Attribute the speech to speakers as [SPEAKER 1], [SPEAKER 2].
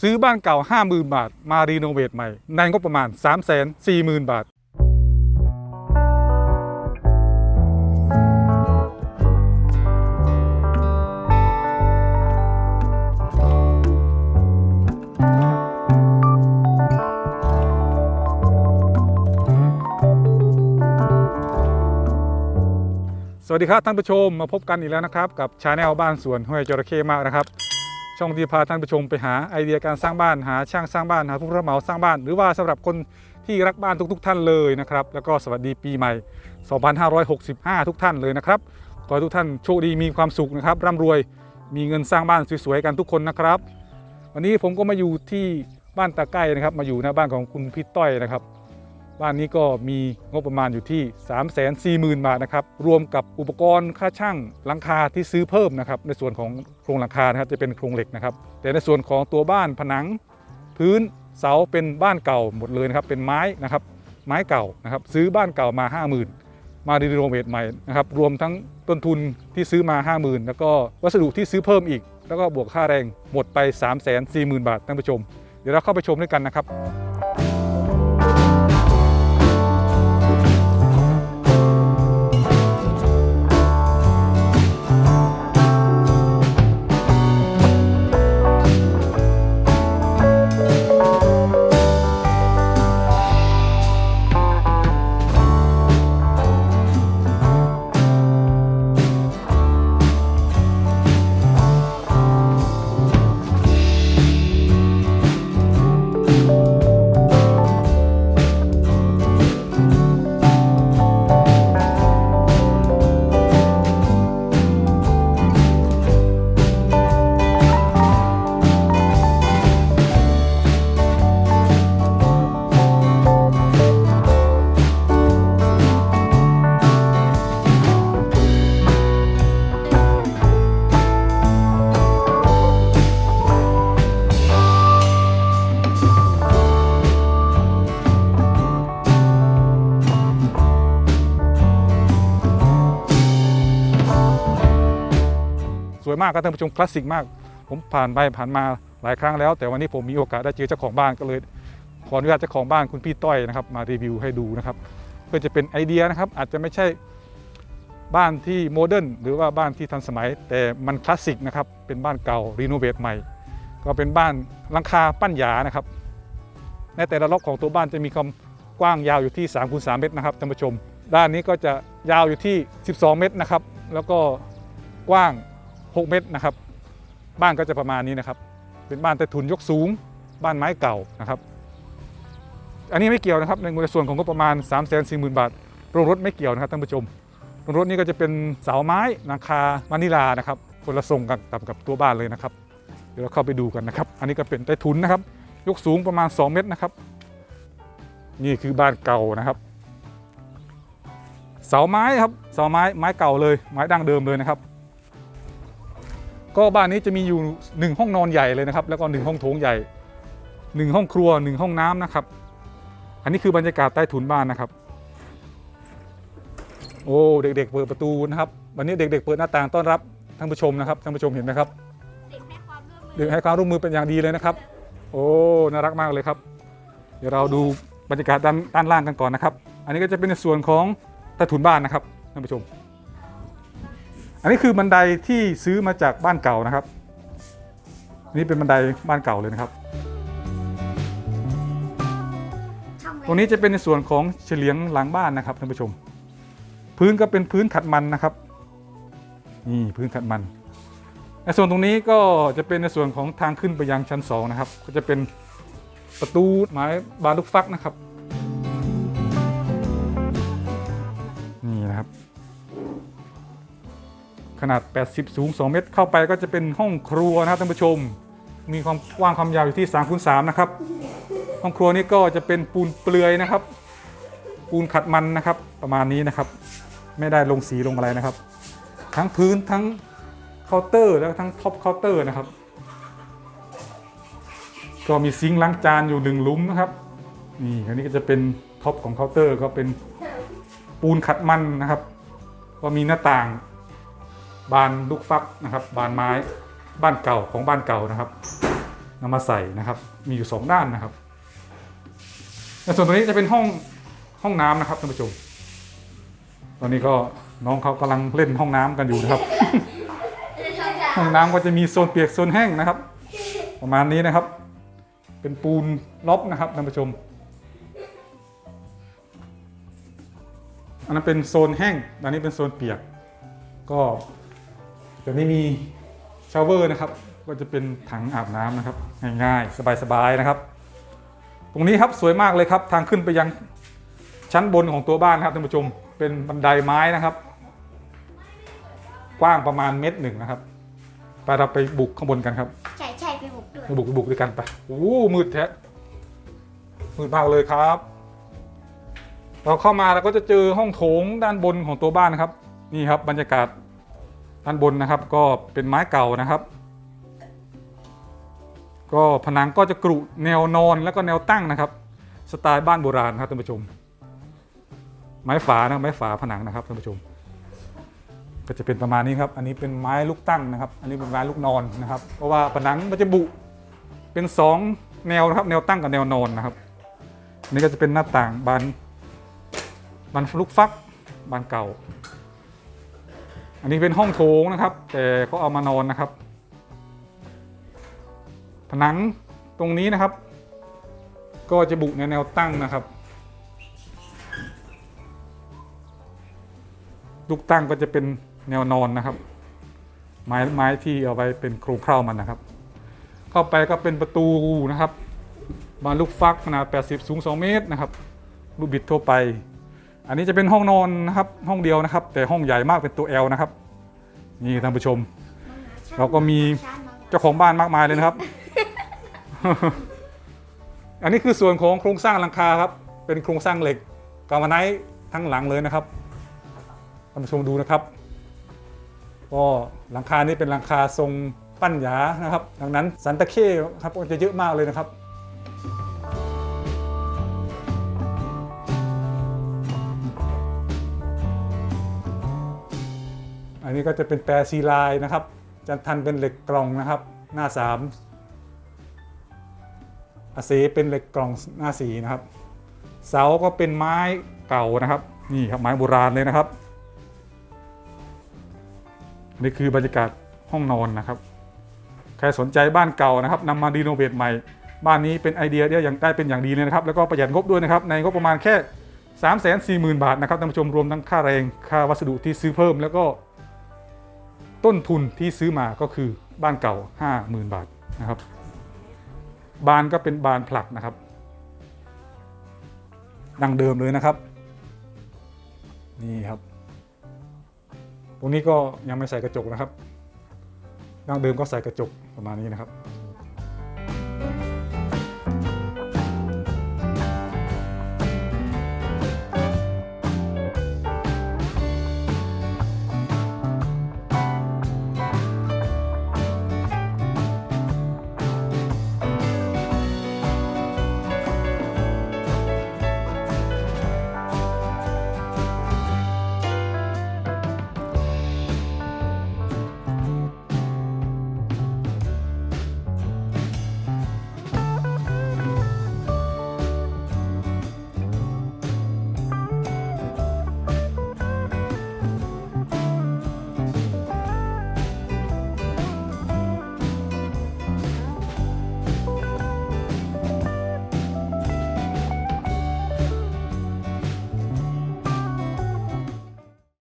[SPEAKER 1] ซื้อบ้านเก่า 50,000 บาท มารีโนเวทใหม่ ในงบประมาณ 340,000 บาท สวัสดีครับท่านผู้ชมมาพบกันอีกแล้วนะครับ กับชาแนลบ้านสวนห้วยจระเข้มากนะครับ ช่องที่พาท่านผู้ชมไปหาไอเดียการสร้างบ้านหาช่างสร้างบ้านหาผู้รับเหมาสร้างบ้าน หรือว่าสำหรับคนที่รักบ้านทุก ๆ ท่านเลยนะครับแล้วก็สวัสดีปีใหม่ 2565 ทุกท่านเลยนะครับขอให้ทุกท่านโชคดีมีความสุขนะครับร่ำรวยมีเงินสร้างบ้านสวยๆกันทุกคนนะครับ วันนี้ผมก็มาอยู่ที่บ้านตาใกล้นะครับ มาอยู่หน้าบ้านของคุณพี่ต้อยนะครับ บ้านนี้ก็มีงบประมาณอยู่ที่ 3 4 0 0 0 0 บาทนะครับ รวมกับอุปกรณ์ค่าช่างหลังคาที่ซื้อเพิ่มนะครับ ในส่วนของโครงหลังคานะครับจะเป็นโครงเหล็กนะครับ แต่ในส่วนของตัวบ้านผนัง พื้นเสาเป็นบ้านเก่าหมดเลยนะครับ เป็นไม้นะครับ ไม้เก่านะครับ ซื้อบ้านเก่ามา 50,000 มารีโนเวทใหม่นะครับ รวมทั้งต้นทุนที่ซื้อมา 50,000 แล้วก็วัสดุที่ซื้อเพิ่มอีก แล้วก็บวกค่าแรงหมดไป 3 4 0 0 0 0 บาทท่านผู้ชม เดี๋ยวเราเข้าไปชมด้วยกันนะครับ วยมากครับท่านผู้ชมคลาสสิกมาก ผมผ่านไปผ่านมาหลายครั้งแล้ว แต่วันนี้ผมมีโอกาสได้เจอเจ้าของบ้านก็เลยขออนุญาตเจ้าของบ้านคุณพี่ต้อยนะครับ มารีวิวให้ดูนะครับเพื่อจะเป็นไอเดียนะครับ อาจจะไม่ใช่บ้านที่โมเดิร์นหรือว่าบ้านที่ทันสมัย แต่มันคลาสสิกนะครับเป็นบ้านเก่ารีโนเวทใหม่ ก็เป็นบ้านลังคาปั้นหยานะครับ ในแต่ละล็อกของตัวบ้านจะมีความกว้างยาวอยู่ที่3คูณ3เมตรนะครับท่านผู้ชม ด้านนี้ก็จะยาวอยู่ที่ 12 เมตรนะครับ แล้วก็กว้าง 6 เมตรนะครับ บ้านก็จะประมาณนี้นะครับ เป็นบ้านใต้ถุนยกสูง บ้านไม้เก่านะครับ อันนี้ไม่เกี่ยวนะครับ ในส่วนของงบประมาณ 3 4 0 0 0 0 บาทโรงรถไม่เกี่ยวนะครับท่านผู้ชมโรงรถนี่ก็จะเป็นเสาไม้นาคาวานิลานะครับคนละทรงกันกับกับตัวบ้านเลยนะครับ เดี๋ยวเราเข้าไปดูกันนะครับ อันนี้ก็เป็นใต้ถุนนะครับ ยกสูงประมาณ 2 เมตรนะครับ นี่คือบ้านเก่านะครับ เสาไม้ครับ เสาไม้ไม้เก่าเลย ไม้ดั้งเดิมเลยนะครับ ก็บ้านนี้จะมีอยู่ 1 ห้องนอนใหญ่เลยนะครับ แล้วก็ 1 ห้องโถงใหญ่ 1 ห้องครัว 1 ห้องน้ำนะครับ อันนี้คือบรรยากาศใต้ถุนบ้านนะครับ โอ้เด็กๆ เปิดประตูนะครับ วันนี้เด็ก ๆ เปิดหน้าต่างต้อนรับท่านผู้ชมนะครับท่านผู้ชมเห็นไหมครับ
[SPEAKER 2] เด็กให้ความร่วมมือ
[SPEAKER 1] เด็กให้ความร่วมมือเป็นอย่างดีเลยนะครับ โอ้น่ารักมากเลยครับ เดี๋ยวเราดูบรรยากาศด้านด้านล่างกันก่อนนะครับ อันนี้ก็จะเป็นในส่วนของใต้ถุนบ้านนะครับท่านผู้ชม อันนี้คือบันไดที่ซื้อมาจากบ้านเก่านะครับอันนี่เป็นบันไดบ้านเก่าเลยนะครับ
[SPEAKER 2] ทำไว้
[SPEAKER 1] ตรงนี้จะเป็นในส่วนของเฉลียงหลังบ้านนะครับท่านผู้ชม พื้นก็เป็นพื้นขัดมันนะครับนี่พื้นขัดมันในส่วนตรงนี้ก็จะเป็นในส่วนของทางขึ้นไปยังชั้น2นะครับ ก็จะเป็นประตูไม้บานลูกฟักนะครับ ขนาด 80 สูง 2 เมตร เข้าไปก็จะเป็นห้องครัวนะครับท่านผู้ชม มีความกว้างความยาวอยู่ที่3คูณ3นะครับ ห้องครัวนี้ก็จะเป็นปูนเปลือยนะครับ ปูนขัดมันนะครับ ประมาณนี้นะครับ ไม่ได้ลงสีลงอะไรนะครับ ทั้งพื้นทั้งเคาน์เตอร์แล้วก็ทั้งท็อปเคาน์เตอร์นะครับ ก็มีซิงค์ล้างจานอยู่หนึ่งลุมนะครับ นี่อันนี้ก็จะเป็นท็อปของเคาน์เตอร์ก็เป็นปูนขัดมันนะครับ ก็มีหน้าต่าง บานลูกฟักนะครับ บานไม้บ้านเก่าของบ้านเก่านะครับนำมาใส่นะครับ มีอยู่สองด้านนะครับในส่วนตรงนี้จะเป็นห้องห้องน้ำนะครับท่านผู้ชม ตอนนี้ก็น้องเขากำลังเล่นห้องน้ำกันอยู่นะครับ ห้องน้ำก็จะมีโซนเปียกโซนแห้งนะครับ ประมาณนี้นะครับ เป็นปูนล็อบนะครับท่านผู้ชม อันนั้นเป็นโซนแห้งอันนี้เป็นโซนเปียก ก็ เดี๋ยวนี้มีชาวเวอร์นะครับ ก็จะเป็นถังอาบน้ำนะครับ ง่ายๆ สบายๆนะครับ ตรงนี้ครับสวยมากเลยครับ ทางขึ้นไปยังชั้นบนของตัวบ้านครับท่านผู้ชม เป็นบันไดไม้นะครับ กว้างประมาณเมตรหนึ่งนะครับไปเราไปบุกข้างบนกันครับ
[SPEAKER 2] ใช่ใช่ไปบุกด้วย
[SPEAKER 1] ไปบุกไปบุกด้วยกันไปโอ้โหมืดแท้มืดมากเลยครับเราเข้ามาเราก็จะเจอห้องโถงด้านบนของตัวบ้านนะครับ นี่ครับบรรยากาศ ด้านบนนะครับก็เป็นไม้เก่านะครับ ก็ผนังก็จะกรุแนวนอนแล้วก็แนวตั้งนะครับ สไตล์บ้านโบราณครับท่านผู้ชม ไม้ฝานะไม้ฝาผนังนะครับท่านผู้ชม ก็จะเป็นประมาณนี้ครับ อันนี้เป็นไม้ลูกตั้งนะครับ อันนี้เป็นไม้ลูกนอนนะครับ เพราะว่าผนังมันจะบุเป็นสองแนวนะครับ แนวตั้งกับแนวนอนนะครับอันนี้ก็จะเป็นหน้าต่างบานบานลูกฟักบานเก่า อันนี้เป็นห้องโถงนะครับ แต่ก็เอามานอนนะครับ ผนังตรงนี้นะครับ ก็จะบุในแนวตั้งนะครับลูกตั้งก็จะเป็นแนวนอนนะครับ ไม้ไม้ที่เอาไว้เป็นโครงเคร้ามันนะครับ เข้าไปก็เป็นประตูนะครับบานลูกฟักขนาด 80 สูง 2 เมตรนะครับ ลูกบิดทั่วไป อันนี้จะเป็นห้องนอนนะครับห้องเดียวนะครับ แต่ห้องใหญ่มากเป็นตัว L นะครับ นี่ท่านผู้ชม เราก็มีเจ้าของบ้านมากมายเลยนะครับ อันนี้คือส่วนของโครงสร้างหลังคาครับ เป็นโครงสร้างเหล็กกาวาไนท์ทั้งหลังเลยนะครับท่านผู้ชมดูนะครับก็หลังคานี้เป็นหลังคาทรงปั้นหยานะครับ ดังนั้นสันตะเข้ครับก็จะเยอะมากเลยนะครับ นนี้ก็จะเป็นแปรซีลายนะครับ จันทันเป็นเหล็กกล่องนะครับ หน้า 3 อาเซเป็นเหล็กกล่องหน้าสีนะครับ เสาก็เป็นไม้เก่านะครับ นี่ครับไม้โบราณเลยนะครับ นี่คือบรรยากาศห้องนอนนะครับ ใครสนใจบ้านเก่านะครับนำมารีโนเวทใหม่ บ้านนี้เป็นไอเดียได้อย่างได้เป็นอย่างดีเลยนะครับ แล้วก็ประหยัดงบด้วยนะครับ ในงบประมาณแค่3 4 0 0 0 0 บาทนะครับท่านผู้ชมรวมทั้งค่าแรงค่าวัสดุที่ซื้อเพิ่มแล้วก็ ต้นทุนที่ซื้อมาก็คือบ้านเก่า 50,000 บาทนะครับ บานก็เป็นบานผลักนะครับ ดังเดิมเลยนะครับ นี่ครับ ตรงนี้ก็ยังไม่ใส่กระจกนะครับดังเดิมก็ใส่กระจกประมาณนี้นะครับ